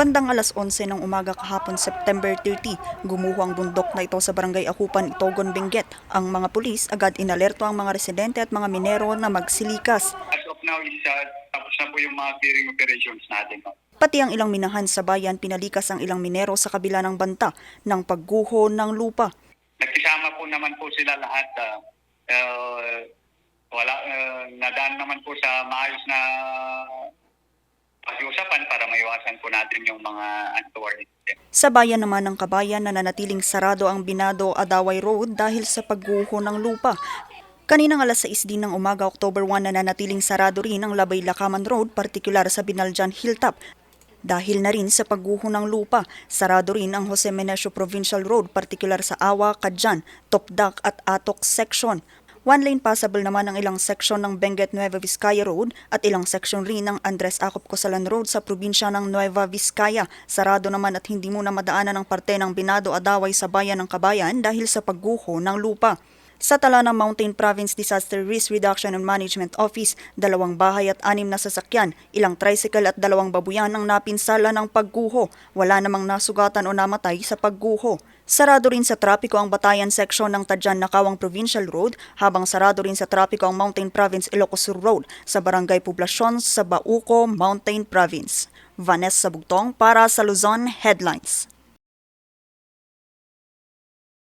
Bandang alas 11 ng umaga kahapon September 30, gumuho ang bundok na ito sa barangay Akupan, Itogon, Benguet. Ang mga pulis agad inalerto ang mga residente at mga minero na magsilikas. As of now is uh, tapos na po yung mga clearing operations natin. no? Pati ang ilang minahan sa bayan pinalikas ang ilang minero sa kabila ng banta ng pagguho ng lupa. Nagkisama po naman po sila lahat. Uh, uh, wala, uh, nadaan naman po sa maayos na pag-iusapan para maiwasan po natin yung mga untoward incident. Sa bayan naman ng Kabayan nananatiling sarado ang Binado Adaway Road dahil sa pagguho ng lupa. Kaninang alas 6 din ng umaga, October 1, nananatiling sarado rin ang Labay Lakaman Road, partikular sa Binaljan Hilltop. Dahil na rin sa pagguho ng lupa, sarado rin ang Jose Menesio Provincial Road, partikular sa Awa, Kadjan, Topdak at Atok section. One lane passable naman ang ilang seksyon ng Benguet Nueva Vizcaya Road at ilang seksyon rin ng Andres Acop Cosalan Road sa probinsya ng Nueva Vizcaya. Sarado naman at hindi muna madaanan ang parte ng Binado Adaway sa bayan ng Kabayan dahil sa pagguho ng lupa. Sa tala ng Mountain Province Disaster Risk Reduction and Management Office, dalawang bahay at anim na sasakyan, ilang tricycle at dalawang babuyan ang napinsala ng pagguho. Wala namang nasugatan o namatay sa pagguho. Sarado rin sa trapiko ang Batayan section ng Tadjan Nakawang Provincial Road, habang sarado rin sa trapiko ang Mountain Province Ilocos Sur Road sa Barangay Poblasyon sa Bauco, Mountain Province. Vanessa Bugtong para sa Luzon Headlines.